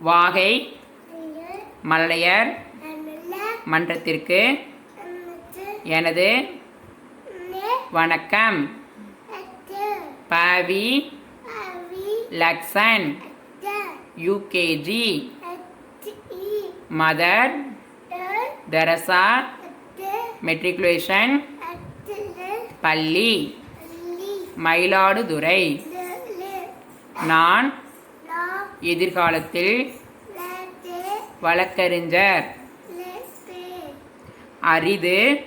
வாகை மல்லையர் மன்றத்திற்கு எனது வணக்கம். Bavi Lakshan UKG Mother Teresa matriculation பள்ளி மயிலாடுதுறை. நான் எதிர்காலத்தில் வழக்கறிஞர். அரிது.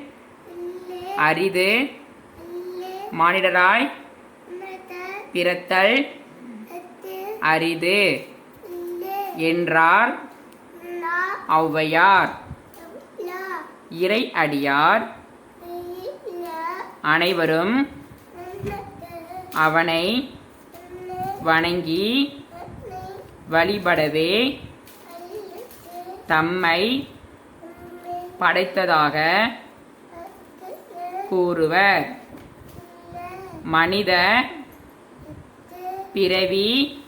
அரிது. மானிடராய் பிறத்தல். அரிது. என்றார். ஔவையார். இறை அடியார். அனைவரும் அவனை வணங்கி வழிபடவே தம்மை படைத்ததாக கூறுவர். மனித பிறவி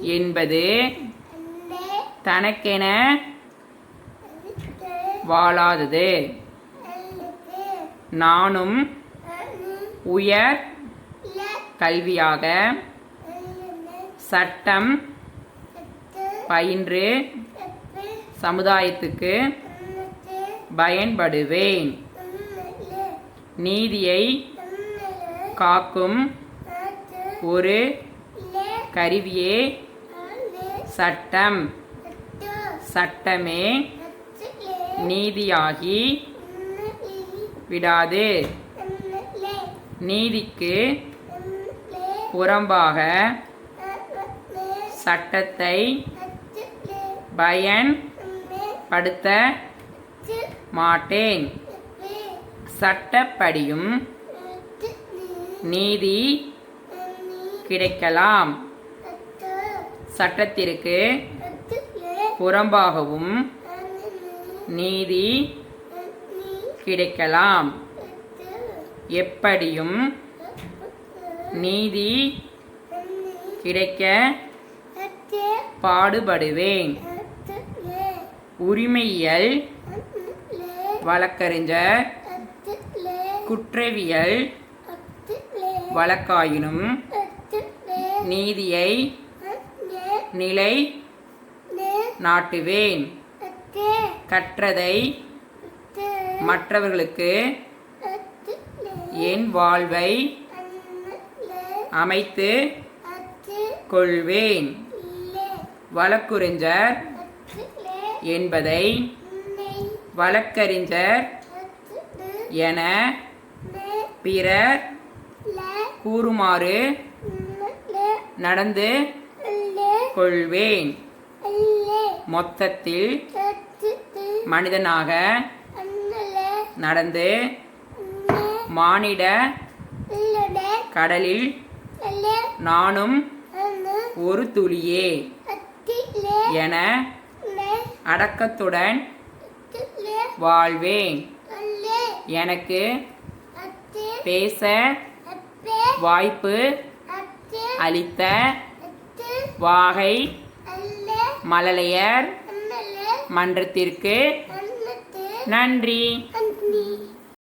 என்பது தனக்கென வாழாதது. நானும் உயர் கல்வியாக சட்டம் பயின்று சமுதாயத்துக்கு பயன்படுவேன். நீதியை காக்கும் ஒரு கருவியே சட்டம். சட்டமே நீதியாகி விடாது. நீதிக்கு புறம்பாக சட்டத்தை பயன் படுத்த மாட்டேன். சட்டப்படியும் நீதி கிடைக்கலாம். சட்டத்திற்கு புறம்பாகவும் நீதி கிடைக்கலாம். எப்படியும் நீதி கிடைக்க பாடுபடுவேன். உரிமையியல் வழக்கறிஞர் குற்றவியல் வழக்காயினும் நீதியை நிலை நாட்டுவேன். கற்றதை மற்றவர்களுக்கு என் வாழ்வை அமைத்து கொள்வேன். வழக்குரைஞர் என்பதை வழக்கறிஞர் என பிறர் கூறுமாறு நடந்து கொள்வேன். மொத்தத்தில் மனிதனாக நடந்து மானிட கடலில் நானும் ஒரு துளியே என அடக்கத்துடன் வாழ்வேன். எனக்கு பேச வாய்ப்பு அளித்த வாகை மழலையர் மன்றத்திற்கு நன்றி.